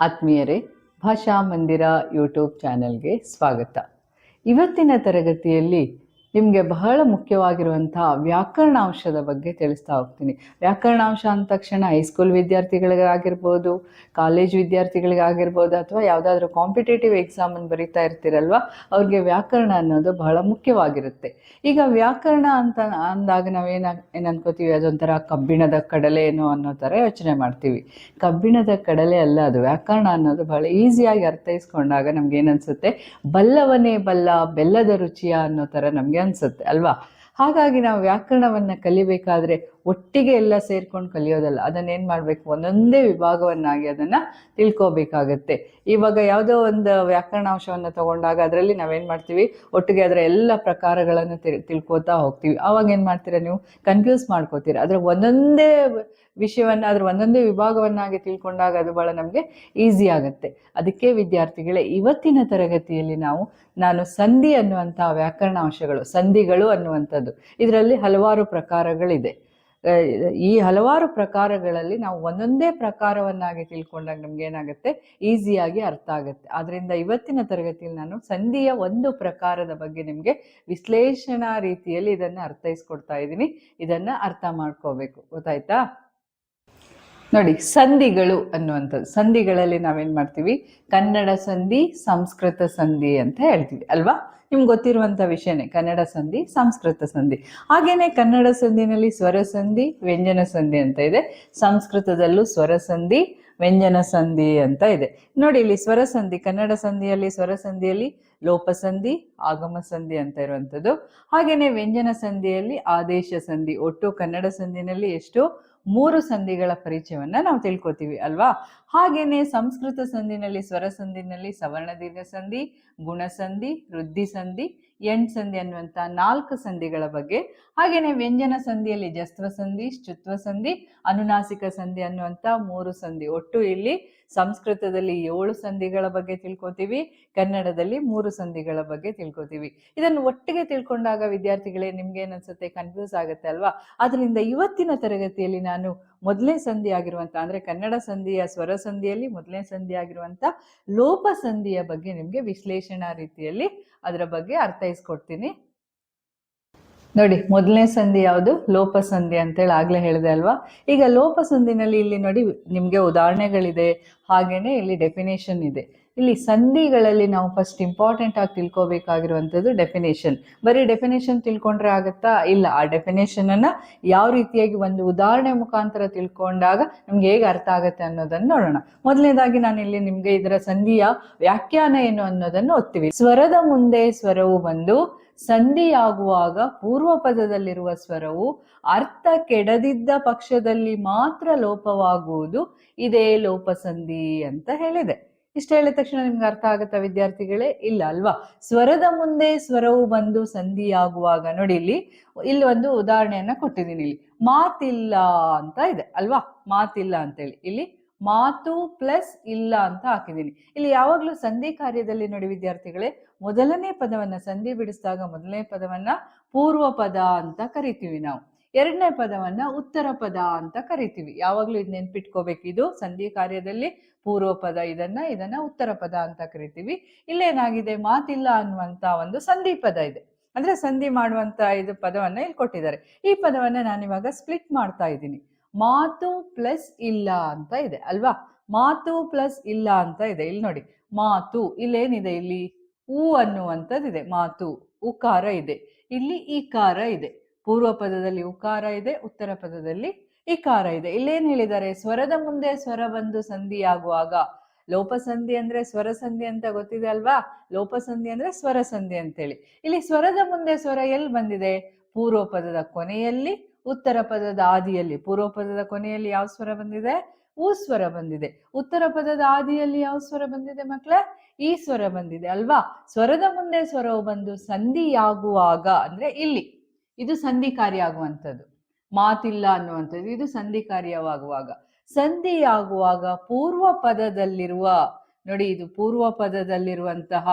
ಆತ್ಮೀಯರೇ ಭಾಷಾ ಮಂದಿರ ಯೂಟ್ಯೂಬ್ ಚಾನೆಲ್ಗೆ ಸ್ವಾಗತ. ಇವತ್ತಿನ ತರಗತಿಯಲ್ಲಿ ನಿಮಗೆ ಬಹಳ ಮುಖ್ಯವಾಗಿರುವಂತಹ ವ್ಯಾಕರಣಾಂಶದ ಬಗ್ಗೆ ತಿಳಿಸ್ತಾ ಹೋಗ್ತೀನಿ. ವ್ಯಾಕರಣಾಂಶ ಅಂದ ತಕ್ಷಣ ಹೈಸ್ಕೂಲ್ ವಿದ್ಯಾರ್ಥಿಗಳಿಗಾಗಿರ್ಬೋದು ಕಾಲೇಜ್ ವಿದ್ಯಾರ್ಥಿಗಳಿಗಾಗಿರ್ಬೋದು, ಅಥವಾ ಯಾವುದಾದ್ರೂ ಕಾಂಪಿಟೇಟಿವ್ ಎಕ್ಸಾಮನ್ನು ಬರೀತಾ ಇರ್ತೀರಲ್ವ, ಅವ್ರಿಗೆ ವ್ಯಾಕರಣ ಅನ್ನೋದು ಬಹಳ ಮುಖ್ಯವಾಗಿರುತ್ತೆ. ಈಗ ವ್ಯಾಕರಣ ಅಂತ ಅಂದಾಗ ನಾವೇನ ಏನು ಅನ್ಕೋತೀವಿ, ಅದೊಂಥರ ಕಬ್ಬಿಣದ ಕಡಲೆ ಏನೋ ಅನ್ನೋ ಥರ ಯೋಚನೆ ಮಾಡ್ತೀವಿ. ಕಬ್ಬಿಣದ ಕಡಲೆ ಅಲ್ಲ ಅದು, ವ್ಯಾಕರಣ ಅನ್ನೋದು ಬಹಳ ಈಸಿಯಾಗಿ ಅರ್ಥೈಸ್ಕೊಂಡಾಗ ನಮ್ಗೆ ಏನನ್ಸುತ್ತೆ ಬಲ್ಲವನೇ ಬಲ್ಲ, ಬೆಲ್ಲದ ರುಚಿಯ ಅನ್ನೋ ಥರ ನಮಗೆ ಅನ್ಸುತ್ತೆ ಅಲ್ವಾ? ಹಾಗಾಗಿ ನಾವು ವ್ಯಾಕರಣವನ್ನ ಕಲಿಬೇಕಾದ್ರೆ ಒಟ್ಟಿಗೆ ಎಲ್ಲ ಸೇರ್ಕೊಂಡು ಕಲಿಯೋದಲ್ಲ ಅದನ್ನ ಏನ್ ಮಾಡ್ಬೇಕು? ಒಂದೊಂದೇ ವಿಭಾಗವನ್ನಾಗಿ ಅದನ್ನ ತಿಳ್ಕೋಬೇಕಾಗತ್ತೆ. ಇವಾಗ ಯಾವುದೋ ಒಂದು ವ್ಯಾಕರಣಾಂಶವನ್ನ ತಗೊಂಡಾಗ ಅದರಲ್ಲಿ ನಾವೇನ್ ಮಾಡ್ತೀವಿ? ಒಟ್ಟಿಗೆ ಅದರ ಎಲ್ಲ ಪ್ರಕಾರಗಳನ್ನು ತಿಳ್, ತಿಳ್ಕೊತಾ ಹೋಗ್ತೀವಿ. ಅವಾಗ ಏನ್ ಮಾಡ್ತೀರಾ ನೀವು? ಕನ್ಫ್ಯೂಸ್ ಮಾಡ್ಕೋತೀರ. ಅದ್ರ ಒಂದೊಂದೇ ವಿಷಯವನ್ನ, ಅದ್ರ ಒಂದೊಂದೇ ವಿಭಾಗವನ್ನಾಗಿ ತಿಳ್ಕೊಂಡಾಗ ಅದು ಬಹಳ ನಮಗೆ ಈಸಿ ಆಗುತ್ತೆ. ಅದಕ್ಕೆ ವಿದ್ಯಾರ್ಥಿಗಳೇ, ಇವತ್ತಿನ ತರಗತಿಯಲ್ಲಿ ನಾವು, ನಾನು ಸಂಧಿ ಅನ್ನುವಂತಹ ವ್ಯಾಕರಣಾಂಶಗಳು, ಸಂಧಿಗಳು ಅನ್ನುವಂಥದ್ದು. ಇದರಲ್ಲಿ ಹಲವಾರು ಪ್ರಕಾರಗಳಿದೆ. ಈ ಹಲವಾರು ಪ್ರಕಾರಗಳಲ್ಲಿ ನಾವು ಒಂದೊಂದೇ ಪ್ರಕಾರವನ್ನಾಗಿ ತಿಳ್ಕೊಂಡಾಗ ನಮ್ಗೆ ಏನಾಗುತ್ತೆ? ಈಸಿಯಾಗಿ ಅರ್ಥ ಆಗುತ್ತೆ. ಆದ್ರಿಂದ ಇವತ್ತಿನ ತರಗತಿಯಲ್ಲಿ ನಾನು ಸಂಧಿಯ ಒಂದು ಪ್ರಕಾರದ ಬಗ್ಗೆ ನಿಮಗೆ ವಿಶ್ಲೇಷಣಾ ರೀತಿಯಲ್ಲಿ ಇದನ್ನ ಅರ್ಥೈಸ್ಕೊಡ್ತಾ ಇದ್ದೀನಿ. ಇದನ್ನ ಅರ್ಥ ಮಾಡ್ಕೋಬೇಕು. ಗೊತ್ತಾಯ್ತಾ? ನೋಡಿ, ಸಂಧಿಗಳು ಅನ್ನುವಂಥದ್ದು. ಸಂಧಿಗಳಲ್ಲಿ ನಾವೇನ್ ಮಾಡ್ತೀವಿ? ಕನ್ನಡ ಸಂಧಿ, ಸಂಸ್ಕೃತ ಸಂಧಿ ಅಂತ ಹೇಳ್ತೀವಿ. ಅಲ್ವಾ? ನಿಮ್ಗೆ ಗೊತ್ತಿರುವಂಥ ವಿಷಯನೇ, ಕನ್ನಡ ಸಂಧಿ, ಸಂಸ್ಕೃತ ಸಂಧಿ. ಹಾಗೇನೆ ಕನ್ನಡ ಸಂಧಿನಲ್ಲಿ ಸ್ವರ ಸಂಧಿ, ವ್ಯಂಜನ ಸಂಧಿ ಅಂತ ಇದೆ. ಸಂಸ್ಕೃತದಲ್ಲೂ ಸ್ವರ ಸಂಧಿ, ವ್ಯಂಜನ ಸಂಧಿ ಅಂತ ಇದೆ. ನೋಡಿ, ಇಲ್ಲಿ ಸ್ವರ ಸಂಧಿ, ಕನ್ನಡ ಸಂಧಿಯಲ್ಲಿ ಸ್ವರ ಸಂಧಿಯಲ್ಲಿ ಲೋಪ ಸಂಧಿ, ಆಗಮ ಸಂಧಿ ಅಂತ ಇರುವಂಥದ್ದು. ಹಾಗೇನೆ ವ್ಯಂಜನ ಸಂಧಿಯಲ್ಲಿ ಆದೇಶ ಸಂಧಿ, ಒಟ್ಟು ಕನ್ನಡ ಸಂಧಿನಲ್ಲಿ ಎಷ್ಟು? ಮೂರು ಸಂಧಿಗಳ ಪರಿಚಯವನ್ನ ನಾವು ತಿಳ್ಕೊತೀವಿ ಅಲ್ವಾ? ಹಾಗೇನೆ ಸಂಸ್ಕೃತ ಸಂಧಿನಲ್ಲಿ ಸ್ವರ ಸಂಧಿನಲ್ಲಿ ಸವರ್ಣ ದೀರ್ಘ ಸಂಧಿ ಗುಣಸಂಧಿ ವೃದ್ಧಿ ಸಂಧಿ, ಎಂಟ್ ಸಂಧಿ ಅನ್ನುವಂತ ನಾಲ್ಕು ಸಂಧಿಗಳ ಬಗ್ಗೆ. ಹಾಗೇನೆ ವ್ಯಂಜನ ಸಂಧಿಯಲ್ಲಿ ಜಸ್ತ್ವ ಸಂಧಿ ಶುತ್ವ ಸಂಧಿ, ಅನುನಾಸಿಕ ಸಂಧಿ ಅನ್ನುವಂತ ಮೂರು ಸಂಧಿ. ಒಟ್ಟು ಇಲ್ಲಿ ಸಂಸ್ಕೃತದಲ್ಲಿ ಏಳು ಸಂಧಿಗಳ ಬಗ್ಗೆ ತಿಳ್ಕೊತೀವಿ, ಕನ್ನಡದಲ್ಲಿ ಮೂರು ಸಂಧಿಗಳ ಬಗ್ಗೆ ತಿಳ್ಕೊತೀವಿ. ಇದನ್ನು ಒಟ್ಟಿಗೆ ತಿಳ್ಕೊಂಡಾಗ ವಿದ್ಯಾರ್ಥಿಗಳೇ ನಿಮ್ಗೆ ಏನನ್ಸುತ್ತೆ ಕನ್ಫ್ಯೂಸ್ ಆಗುತ್ತೆ ಅಲ್ವಾ? ಅದರಿಂದ ಇವತ್ತಿನ ತರಗತಿಯಲ್ಲಿ ನಾನು ಮೊದಲನೇ ಸಂಧಿ ಆಗಿರುವಂತ ಅಂದ್ರೆ ಕನ್ನಡ ಸಂಧಿಯ ಸ್ವರ ಸಂಧಿಯಲ್ಲಿ ಮೊದಲನೇ ಸಂಧಿ ಆಗಿರುವಂತ ಲೋಪ ಸಂಧಿಯ ಬಗ್ಗೆ ನಿಮ್ಗೆ ವಿಶ್ಲೇಷಣಾ ರೀತಿಯಲ್ಲಿ ಅದರ ಬಗ್ಗೆ ಅರ್ಥೈಸ್ಕೊಡ್ತೀನಿ. ನೋಡಿ, ಮೊದಲನೇ ಸಂಧಿ ಯಾವುದು? ಲೋಪ ಸಂಧಿ ಅಂತೇಳಿ ಆಗ್ಲೇ ಹೇಳಿದೆ ಅಲ್ವಾ? ಈಗ ಲೋಪ ಸಂಧಿನಲ್ಲಿ ಇಲ್ಲಿ ನೋಡಿ ನಿಮ್ಗೆ ಉದಾಹರಣೆಗಳಿದೆ, ಹಾಗೇನೆ ಇಲ್ಲಿ ಡೆಫಿನೇಷನ್ ಇದೆ. ಇಲ್ಲಿ ಸಂಧಿಗಳಲ್ಲಿ ನಾವು ಫಸ್ಟ್ ಇಂಪಾರ್ಟೆಂಟ್ ಆಗಿ ತಿಳ್ಕೊಬೇಕಾಗಿರುವಂಥದ್ದು ಡೆಫಿನೇಷನ್ ಬರೀ ಡೆಫಿನೇಷನ್ ತಿಳ್ಕೊಂಡ್ರೆ ಆಗುತ್ತಾ? ಇಲ್ಲ. ಆ ಡೆಫಿನೇಷನ್ ಅನ್ನ ಯಾವ ರೀತಿಯಾಗಿ ಒಂದು ಉದಾಹರಣೆ ಮುಖಾಂತರ ತಿಳ್ಕೊಂಡಾಗ ನಮ್ಗೆ ಹೇಗೆ ಅರ್ಥ ಆಗುತ್ತೆ ಅನ್ನೋದನ್ನ ನೋಡೋಣ. ಮೊದಲನೇದಾಗಿ ನಾನು ಇಲ್ಲಿ ನಿಮ್ಗೆ ಇದರ ಸಂಧಿಯ ವ್ಯಾಖ್ಯಾನ ಏನು ಅನ್ನೋದನ್ನು ಓದ್ತೀವಿ. ಸ್ವರದ ಮುಂದೆ ಸ್ವರವು ಬಂದು ಸಂಧಿಯಾಗುವಾಗ ಪೂರ್ವ ಪದದಲ್ಲಿರುವ ಸ್ವರವು ಅರ್ಥ ಕೆಡದಿದ್ದ ಪಕ್ಷದಲ್ಲಿ ಮಾತ್ರ ಲೋಪವಾಗುವುದು ಇದೇ ಲೋಪಸಂಧಿ ಅಂತ ಹೇಳಿದೆ. ಇಷ್ಟ ಹೇಳಿದ ತಕ್ಷಣ ನಿಮ್ಗೆ ಅರ್ಥ ಆಗುತ್ತಾ ವಿದ್ಯಾರ್ಥಿಗಳೇ? ಇಲ್ಲ ಅಲ್ವಾ? ಸ್ವರದ ಮುಂದೆ ಸ್ವರವು ಬಂದು ಸಂಧಿಯಾಗುವಾಗ ನೋಡಿ ಇಲ್ಲಿ ಇಲ್ಲಿ ಒಂದು ಉದಾಹರಣೆಯನ್ನ ಕೊಟ್ಟಿದ್ದೀನಿ ಇಲ್ಲಿ. ಮಾತಿಲ್ಲ ಅಂತ ಇದೆ, ಅಲ್ವಾ? ಮಾತಿಲ್ಲ ಅಂತೇಳಿ ಇಲ್ಲಿ ಮಾತು ಪ್ಲಸ್ ಇಲ್ಲ ಅಂತ ಹಾಕಿದ್ದೀನಿ. ಇಲ್ಲಿ ಯಾವಾಗ್ಲೂ ಸಂಧಿ ಕಾರ್ಯದಲ್ಲಿ ನೋಡಿ ವಿದ್ಯಾರ್ಥಿಗಳೇ, ಮೊದಲನೇ ಪದವನ್ನ ಸಂಧಿ ಬಿಡಿಸಿದಾಗ ಮೊದಲನೇ ಪದವನ್ನ ಪೂರ್ವ ಪದ ಅಂತ ಕರಿತೀವಿ ನಾವು. ಎರಡನೇ ಪದವನ್ನ ಉತ್ತರ ಪದ ಅಂತ ಕರಿತೀವಿ. ಯಾವಾಗ್ಲೂ ಇದು ನೆನ್ಪಿಟ್ಕೋಬೇಕು. ಇದು ಸಂಧಿ ಕಾರ್ಯದಲ್ಲಿ ಪೂರ್ವ ಪದ ಇದನ್ನ ಇದನ್ನ ಉತ್ತರ ಪದ ಅಂತ ಕರಿತೀವಿ. ಇಲ್ಲೇನಾಗಿದೆ? ಮಾತಿಲ್ಲ ಅನ್ನುವಂತ ಒಂದು ಸಂಧಿ ಪದ ಇದೆ. ಅಂದ್ರೆ ಸಂಧಿ ಮಾಡುವಂತ ಇದು ಪದವನ್ನ ಇಲ್ಲಿ ಕೊಟ್ಟಿದ್ದಾರೆ. ಈ ಪದವನ್ನ ನಾನಿವಾಗ ಸ್ಪ್ಲಿಟ್ ಮಾಡ್ತಾ ಇದ್ದೀನಿ. ಮಾತು ಪ್ಲಸ್ ಇಲ್ಲ ಅಂತ ಇದೆ, ಅಲ್ವಾ? ಮಾತು ಪ್ಲಸ್ ಇಲ್ಲ ಅಂತ ಇದೆ. ಇಲ್ಲಿ ನೋಡಿ, ಮಾತು ಇಲ್ಲೇನಿದೆ ಇಲ್ಲಿ? ಊ ಅನ್ನುವಂಥದ್ದಿದೆ. ಮಾತು, ಉಕಾರ ಇದೆ. ಇಲ್ಲಿ ಈ ಕಾರ ಇದೆ. ಪೂರ್ವ ಪದದಲ್ಲಿ ಉಕಾರ ಇದೆ, ಉತ್ತರ ಪದದಲ್ಲಿ ಇಕಾರ ಇದೆ. ಇಲ್ಲೇನು ಹೇಳಿದ್ದಾರೆ? ಸ್ವರದ ಮುಂದೆ ಸ್ವರ ಬಂದು ಸಂಧಿಯಾಗುವಾಗ. ಲೋಪಸಂಧಿ ಅಂದ್ರೆ ಸ್ವರ ಸಂಧಿ ಅಂತ ಗೊತ್ತಿದೆ ಅಲ್ವಾ? ಲೋಪಸಂಧಿ ಅಂದ್ರೆ ಸ್ವರ ಸಂಧಿ ಅಂತೇಳಿ. ಇಲ್ಲಿ ಸ್ವರದ ಮುಂದೆ ಸ್ವರ ಎಲ್ಲಿ ಬಂದಿದೆ? ಪೂರ್ವ ಪದದ ಕೊನೆಯಲ್ಲಿ, ಉತ್ತರ ಪದದ ಆದಿಯಲ್ಲಿ. ಪೂರ್ವ ಪದದ ಕೊನೆಯಲ್ಲಿ ಯಾವ ಸ್ವರ ಬಂದಿದೆ? ಊ ಸ್ವರ ಬಂದಿದೆ. ಉತ್ತರ ಪದದ ಆದಿಯಲ್ಲಿ ಯಾವ ಸ್ವರ ಬಂದಿದೆ ಮಕ್ಕಳ ಈ ಸ್ವರ ಬಂದಿದೆ ಅಲ್ವಾ? ಸ್ವರದ ಮುಂದೆ ಸ್ವರವು ಬಂದು ಸಂಧಿಯಾಗುವಾಗ, ಅಂದ್ರೆ ಇಲ್ಲಿ. ಇದು ಸಂಧಿ ಕಾರ್ಯ ಆಗುವಂಥದ್ದು ಮಾತಿಲ್ಲ ಅನ್ನುವಂಥದ್ದು. ಇದು ಸಂಧಿ ಕಾರ್ಯವಾಗುವಾಗ ಸಂಧಿಯಾಗುವಾಗ ಪೂರ್ವ ಪದದಲ್ಲಿರುವ ನೋಡಿ ಇದು ಪೂರ್ವ ಪದದಲ್ಲಿರುವಂತಹ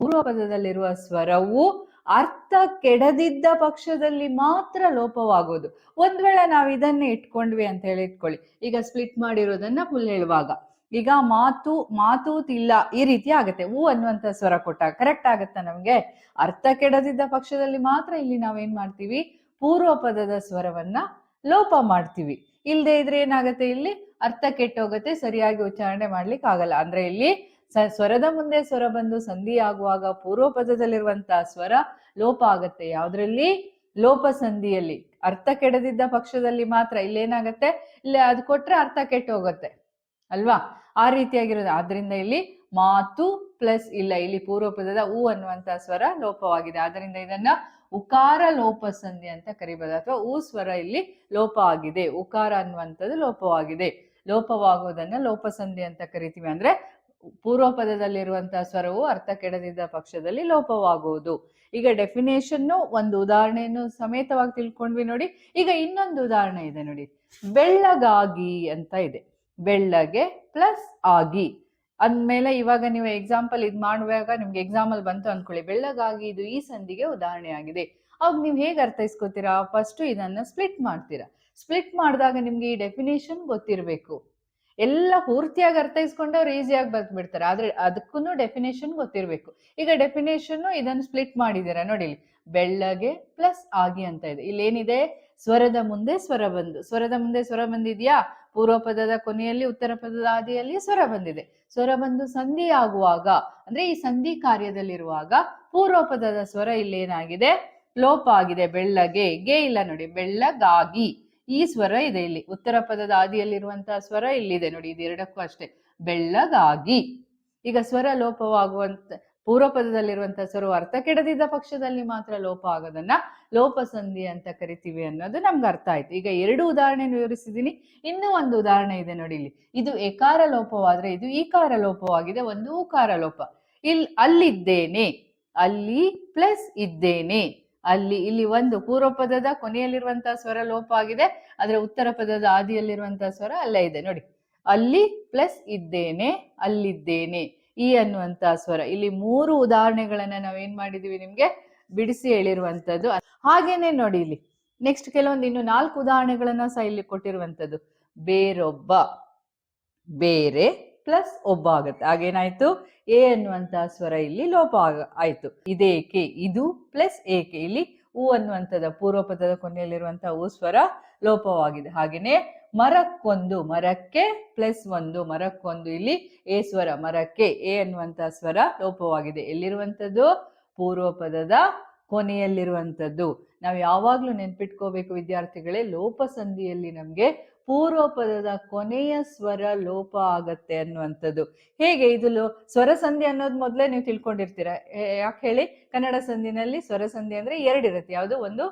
ಪೂರ್ವ ಪದದಲ್ಲಿರುವ ಸ್ವರವು ಅರ್ಥ ಕೆಡದಿದ್ದ ಪಕ್ಷದಲ್ಲಿ ಮಾತ್ರ ಲೋಪವಾಗೋದು. ಒಂದ್ ವೇಳೆ ನಾವು ಇದನ್ನೇ ಇಟ್ಕೊಂಡ್ವಿ ಅಂತ ಹೇಳಿ ಇಟ್ಕೊಳ್ಳಿ ಈಗ ಸ್ಪ್ಲಿಟ್ ಮಾಡಿರೋದನ್ನ ಫುಲ್ ಹೇಳುವಾಗ. ಈಗ ಮಾತು ಮಾತು ಮಾತೂತಿಲ್ಲ ಈ ರೀತಿ ಆಗುತ್ತೆ. ಹೂ ಅನ್ನುವಂತ ಸ್ವರ ಕೊಟ್ಟಾಗ ಕರೆಕ್ಟ್ ಆಗುತ್ತಾ ನಮ್ಗೆ? ಅರ್ಥ ಕೆಡದಿದ್ದ ಪಕ್ಷದಲ್ಲಿ ಮಾತ್ರ ಇಲ್ಲಿ ನಾವೇನ್ ಮಾಡ್ತೀವಿ? ಪೂರ್ವ ಪದದ ಸ್ವರವನ್ನ ಲೋಪ ಮಾಡ್ತೀವಿ. ಇಲ್ಲದೆ ಇದ್ರೆ ಏನಾಗುತ್ತೆ ಇಲ್ಲಿ? ಅರ್ಥ ಕೆಟ್ಟೋಗತ್ತೆ, ಸರಿಯಾಗಿ ಉಚ್ಚಾರಣೆ ಮಾಡ್ಲಿಕ್ಕೆ ಆಗಲ್ಲ. ಅಂದ್ರೆ ಇಲ್ಲಿ ಸ್ವರದ ಮುಂದೆ ಸ್ವರ ಬಂದು ಸಂಧಿ ಆಗುವಾಗ ಪೂರ್ವ ಪದದಲ್ಲಿರುವಂತಹ ಸ್ವರ ಲೋಪ ಆಗತ್ತೆ. ಯಾವ್ದ್ರಲ್ಲಿ? ಲೋಪ ಸಂಧಿಯಲ್ಲಿ. ಅರ್ಥ ಕೆಡದಿದ್ದ ಪಕ್ಷದಲ್ಲಿ ಮಾತ್ರ ಇಲ್ಲೇನಾಗತ್ತೆ? ಇಲ್ಲಿ ಅದು ಕೊಟ್ರೆ ಅರ್ಥ ಕೆಟ್ಟು ಅಲ್ವಾ? ಆ ರೀತಿಯಾಗಿರೋದು. ಆದ್ರಿಂದ ಇಲ್ಲಿ ಮಾತು ಪ್ಲಸ್ ಇಲ್ಲ. ಇಲ್ಲಿ ಪೂರ್ವ ಪದದ ಹೂ ಅನ್ನುವಂತ ಸ್ವರ ಲೋಪವಾಗಿದೆ. ಆದ್ರಿಂದ ಇದನ್ನ ಉಕಾರ ಲೋಪ ಸಂಧಿ ಅಂತ ಕರಿಬೋದು. ಅಥವಾ ಉ ಸ್ವರ ಇಲ್ಲಿ ಲೋಪ ಆಗಿದೆ ಉಕಾರ ಅನ್ನುವಂಥದ್ದು ಲೋಪವಾಗಿದೆ. ಲೋಪವಾಗುವುದನ್ನ ಲೋಪಸಂಧಿ ಅಂತ ಕರಿತೀವಿ. ಅಂದ್ರೆ ಪೂರ್ವ ಪದದಲ್ಲಿರುವಂತಹ ಸ್ವರವು ಅರ್ಥ ಕೆಡದಿದ್ದ ಪಕ್ಷದಲ್ಲಿ ಲೋಪವಾಗುವುದು. ಈಗ ಡೆಫಿನೇಷನ್ನು ಒಂದು ಉದಾಹರಣೆಯನ್ನು ಸಮೇತವಾಗಿ ತಿಳ್ಕೊಂಡ್ವಿ ನೋಡಿ. ಈಗ ಇನ್ನೊಂದು ಉದಾಹರಣೆ ಇದೆ ನೋಡಿ. ಬೆಳ್ಳಗಾಗಿ ಅಂತ ಇದೆ. ಬೆಳ್ಳಗೆ ಪ್ಲಸ್ ಆಗಿ. ಅಂದ್ಮೇಲೆ ಇವಾಗ ನೀವು ಎಕ್ಸಾಂಪಲ್ ಇದು ಮಾಡುವಾಗ ನಿಮ್ಗೆ ಎಕ್ಸಾಂಪಲ್ ಬಂತು ಅನ್ಕೊಳ್ಳಿ. ಬೆಳ್ಳಗಾಗಿ ಇದು ಈ ಸಂಧಿಗೆ ಉದಾಹರಣೆ ಆಗಿದೆ. ಅವಾಗ ನೀವು ಹೇಗೆ ಅರ್ಥೈಸ್ಕೋತೀರಾ? ಫಸ್ಟ್ ಇದನ್ನ ಸ್ಪ್ಲಿಟ್ ಮಾಡ್ತೀರಾ? ಸ್ಪ್ಲಿಟ್ ಮಾಡಿದಾಗ ನಿಮ್ಗೆ ಈ ಡೆಫಿನೇಷನ್ ಗೊತ್ತಿರಬೇಕು. ಎಲ್ಲ ಪೂರ್ತಿಯಾಗಿ ಅರ್ಥೈಸ್ಕೊಂಡವ್ರು ಈಸಿಯಾಗಿ ಬರ್ತ್ ಬಿಡ್ತಾರೆ ಆದ್ರೆ ಅದಕ್ಕೂ ಡೆಫಿನೇಷನ್ ಗೊತ್ತಿರಬೇಕು. ಈಗ ಡೆಫಿನೇಷನ್ ಇದನ್ನು ಸ್ಪ್ಲಿಟ್ ಮಾಡಿದ್ದೀರಾ? ನೋಡಿ ಬೆಳ್ಳಗೆ ಪ್ಲಸ್ ಆಗಿ ಅಂತ ಇದೆ. ಇಲ್ಲಿ ಏನಿದೆ ಸ್ವರದ ಮುಂದೆ ಸ್ವರ ಬಂದು. ಸ್ವರದ ಮುಂದೆ ಸ್ವರ ಬಂದಿದ್ಯಾ? ಪೂರ್ವ ಪದದ ಕೊನೆಯಲ್ಲಿ ಉತ್ತರ ಪದದ ಆದಿಯಲ್ಲಿ ಸ್ವರ ಬಂದಿದೆ. ಸ್ವರ ಬಂದು ಸಂಧಿ ಆಗುವಾಗ ಅಂದ್ರೆ ಈ ಸಂಧಿ ಕಾರ್ಯದಲ್ಲಿರುವಾಗ ಪೂರ್ವ ಪದದ ಸ್ವರ ಇಲ್ಲೇನಾಗಿದೆ? ಲೋಪ ಆಗಿದೆ. ಬೆಳ್ಳಗೆ, ಗೆ ಇಲ್ಲ ನೋಡಿ. ಬೆಳ್ಳಗಾಗಿ ಈ ಸ್ವರ ಇದೆ ಇಲ್ಲಿ. ಉತ್ತರ ಪದದ ಆದಿಯಲ್ಲಿರುವಂತಹ ಸ್ವರ ಇಲ್ಲಿದೆ ನೋಡಿ. ಇದೆರಡಕ್ಕೂ ಅಷ್ಟೇ. ಬೆಳ್ಳಗಾಗಿ. ಈಗ ಸ್ವರ ಲೋಪವಾಗುವಂತ ಪೂರ್ವ ಪದದಲ್ಲಿರುವಂತಹ ಸ್ವರವು ಅರ್ಥ ಕೆಡದಿದ್ದ ಪಕ್ಷದಲ್ಲಿ ಮಾತ್ರ ಲೋಪ ಆಗೋದನ್ನ ಲೋಪ ಸಂಧಿ ಅಂತ ಕರಿತೀವಿ ಅನ್ನೋದು ನಮ್ಗೆ ಅರ್ಥ ಆಯ್ತು. ಈಗ ಎರಡು ಉದಾಹರಣೆ ವಿವರಿಸಿದೀನಿ ಇನ್ನೂ ಒಂದು ಉದಾಹರಣೆ ಇದೆ ನೋಡಿ ಇಲ್ಲಿ. ಇದು ಏಕಾರ ಲೋಪವಾದ್ರೆ ಇದು ಈಕಾರ ಲೋಪವಾಗಿದೆ, ಒಂದು ಉಕಾರ ಲೋಪ. ಇಲ್ಲಿ ಅಲ್ಲಿದ್ದೇನೆ, ಅಲ್ಲಿ ಪ್ಲಸ್ ಇದ್ದೇನೆ. ಅಲ್ಲಿ ಇಲ್ಲಿ ಒಂದು ಪೂರ್ವ ಪದದ ಕೊನೆಯಲ್ಲಿರುವಂತಹ ಸ್ವರ ಲೋಪ ಆಗಿದೆ, ಆದ್ರೆ ಉತ್ತರ ಪದದ ಆದಿಯಲ್ಲಿರುವಂತಹ ಸ್ವರ ಅಲ್ಲೇ ಇದೆ. ನೋಡಿ, ಅಲ್ಲಿ ಪ್ಲಸ್ ಇದ್ದೇನೆ, ಅಲ್ಲಿದ್ದೇನೆ. ಈ ಅನ್ನುವಂತ ಸ್ವರ. ಇಲ್ಲಿ ಮೂರು ಉದಾಹರಣೆಗಳನ್ನ ನಾವೇನ್ ಮಾಡಿದೀವಿ ನಿಮ್ಗೆ? ಬಿಡಿಸಿ ಹೇಳಿರುವಂತದ್ದು. ಹಾಗೇನೆ ನೋಡಿ ಇಲ್ಲಿ. ನೆಕ್ಸ್ಟ್ ಕೆಲವೊಂದು ಇನ್ನು ನಾಲ್ಕು ಉದಾಹರಣೆಗಳನ್ನ ಸಹ ಇಲ್ಲಿ ಕೊಟ್ಟಿರುವಂತದ್ದು. ಬೇರೊಬ್ಬ. ಬೇರೆ ಪ್ಲಸ್ ಒಬ್ಬ ಆಗುತ್ತೆ. ಹಾಗೇನಾಯ್ತು? ಎ ಅನ್ನುವಂತ ಸ್ವರ ಇಲ್ಲಿ ಲೋಪ ಆಗ, ಆಯ್ತು. ಇದೇಕೆ? ಇದು ಪ್ಲಸ್ ಏಕೆ? ಇಲ್ಲಿ ಉ ಅನ್ನುವಂಥದ ಪೂರ್ವ ಪದದ ಕೊನೆಯಲ್ಲಿರುವಂತಹ ಹೂ ಸ್ವರ ಲೋಪವಾಗಿದೆ. ಹಾಗೇನೆ ಮರಕ್ಕೊಂದು, ಮರಕ್ಕೆ ಪ್ಲಸ್ ಒಂದು, ಮರಕ್ಕೊಂದು ಇಲ್ಲಿ ಎ ಸ್ವರ, ಮರಕ್ಕೆ ಎ ಅನ್ನುವಂತಹ ಸ್ವರ ಲೋಪವಾಗಿದೆ ಎಲ್ಲಿರುವಂಥದ್ದು? ಪೂರ್ವ ಪದದ ಕೊನೆಯಲ್ಲಿರುವಂಥದ್ದು. ನಾವು ಯಾವಾಗಲೂ ನೆನ್ಪಿಟ್ಕೋಬೇಕು ವಿದ್ಯಾರ್ಥಿಗಳೇ ಲೋಪ ಸಂಧಿಯಲ್ಲಿ ನಮಗೆ ಪೂರ್ವ ಪದದ ಕೊನೆಯ ಸ್ವರ ಲೋಪ ಆಗತ್ತೆ ಅನ್ನುವಂಥದ್ದು. ಹೇಗೆ ಇದು ಸ್ವರ ಸಂಧಿ ಅನ್ನೋದು ಮೊದಲೇ ನೀವು ತಿಳ್ಕೊಂಡಿರ್ತೀರ. ಯಾಕೆ ಹೇಳಿ? ಕನ್ನಡ ಸಂಧಿನಲ್ಲಿ ಸ್ವರ ಸಂಧಿ ಅಂದ್ರೆ ಎರಡಿರುತ್ತೆ. ಯಾವುದು ಒಂದು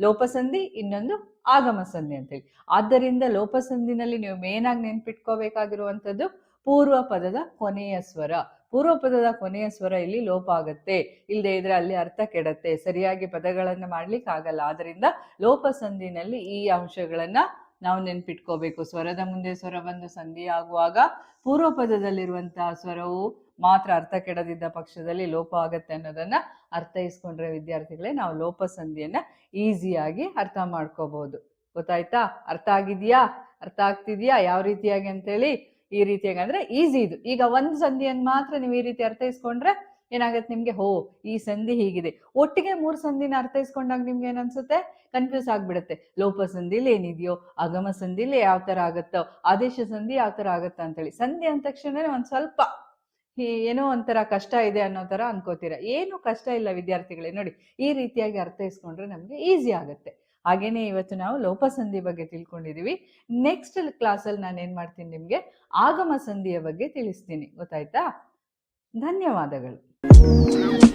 ಲೋಪಸಂಧಿ, ಇನ್ನೊಂದು ಆಗಮ ಸಂಧಿ ಅಂತೇಳಿ. ಆದ್ದರಿಂದ ಲೋಪಸಂಧಿನಲ್ಲಿ ನೀವು ಮೇನ್ ಆಗಿ ನೆನ್ಪಿಟ್ಕೋಬೇಕಾಗಿರುವಂಥದ್ದು ಪೂರ್ವ ಪದದ ಕೊನೆಯ ಸ್ವರ. ಪೂರ್ವ ಪದದ ಕೊನೆಯ ಸ್ವರ ಇಲ್ಲಿ ಲೋಪ ಆಗತ್ತೆ. ಇಲ್ಲದೆ ಇದ್ರೆ ಅಲ್ಲಿ ಅರ್ಥ ಕೆಡತ್ತೆ. ಸರಿಯಾಗಿ ಪದಗಳನ್ನು ಮಾಡ್ಲಿಕ್ಕೆ ಆಗಲ್ಲ ಆದ್ರಿಂದ ಲೋಪ ಸಂಧಿನಲ್ಲಿ ಈ ಅಂಶಗಳನ್ನ ನಾವು ನೆನ್ಪಿಟ್ಕೋಬೇಕು. ಸ್ವರದ ಮುಂದೆ ಸ್ವರ ಬಂದು ಸಂಧಿ ಆಗುವಾಗ ಪೂರ್ವ ಪದದಲ್ಲಿರುವಂತಹ ಸ್ವರವು ಮಾತ್ರ ಅರ್ಥ ಕೆಡದಿದ್ದ ಪಕ್ಷದಲ್ಲಿ ಲೋಪ ಆಗತ್ತೆ ಅನ್ನೋದನ್ನ ಅರ್ಥೈಸ್ಕೊಂಡ್ರೆ ವಿದ್ಯಾರ್ಥಿಗಳೇ ನಾವು ಲೋಪ ಸಂಧಿಯನ್ನ ಈಸಿಯಾಗಿ ಅರ್ಥ ಮಾಡ್ಕೋಬಹುದು. ಗೊತ್ತಾಯ್ತಾ? ಅರ್ಥ ಆಗಿದ್ಯಾ? ಅರ್ಥ ಆಗ್ತಿದ್ಯಾ? ಯಾವ ರೀತಿಯಾಗಿ ಅಂತೇಳಿ? ಈ ರೀತಿಯಾಗಿ ಅಂದ್ರೆ ಈಸಿ ಇದು. ಈಗ ಒಂದು ಸಂಧಿಯನ್ನು ಮಾತ್ರ ನೀವು ಈ ರೀತಿ ಅರ್ಥೈಸ್ಕೊಂಡ್ರೆ ಏನಾಗತ್ತೆ ನಿಮ್ಗೆ? ಹೋ, ಈ ಸಂಧಿ ಹೀಗಿದೆ. ಒಟ್ಟಿಗೆ ಮೂರು ಸಂಧಿನ ಅರ್ಥೈಸ್ಕೊಂಡಾಗ ನಿಮ್ಗೆ ಏನನ್ಸುತ್ತೆ ಕನ್ಫ್ಯೂಸ್ ಆಗ್ಬಿಡುತ್ತೆ. ಲೋಪ ಸಂಧಿಲಿ ಏನಿದೆಯೋ, ಆಗಮ ಸಂಧಿಲಿ ಯಾವ ತರ ಆಗುತ್ತೋ, ಆದೇಶ ಸಂಧಿ ಯಾವ ತರ ಆಗತ್ತ ಅಂತೇಳಿ. ಸಂಧಿ ಅಂದ ತಕ್ಷಣ ಒಂದ್ ಸ್ವಲ್ಪ ಏನೋ ಒಂಥರ ಕಷ್ಟ ಇದೆ ಅನ್ನೋ ತರ ಅನ್ಕೋತೀರ. ಏನು ಕಷ್ಟ ಇಲ್ಲ ವಿದ್ಯಾರ್ಥಿಗಳೇ, ನೋಡಿ, ಈ ರೀತಿಯಾಗಿ ಅರ್ಥೈಸ್ಕೊಂಡ್ರೆ ನಮ್ಗೆ ಈಸಿ ಆಗುತ್ತೆ. ಹಾಗೇನೆ ಇವತ್ತು ನಾವು ಲೋಪಸಂಧಿ ಬಗ್ಗೆ ತಿಳ್ಕೊಂಡಿದೀವಿ. ನೆಕ್ಸ್ಟ್ ಕ್ಲಾಸಲ್ಲಿ ನಾನು ಏನ್ ಮಾಡ್ತೀನಿ ನಿಮ್ಗೆ? ಆಗಮ ಸಂಧಿಯ ಬಗ್ಗೆ ತಿಳಿಸ್ತೀನಿ. ಗೊತ್ತಾಯ್ತಾ? ಧನ್ಯವಾದಗಳು. Música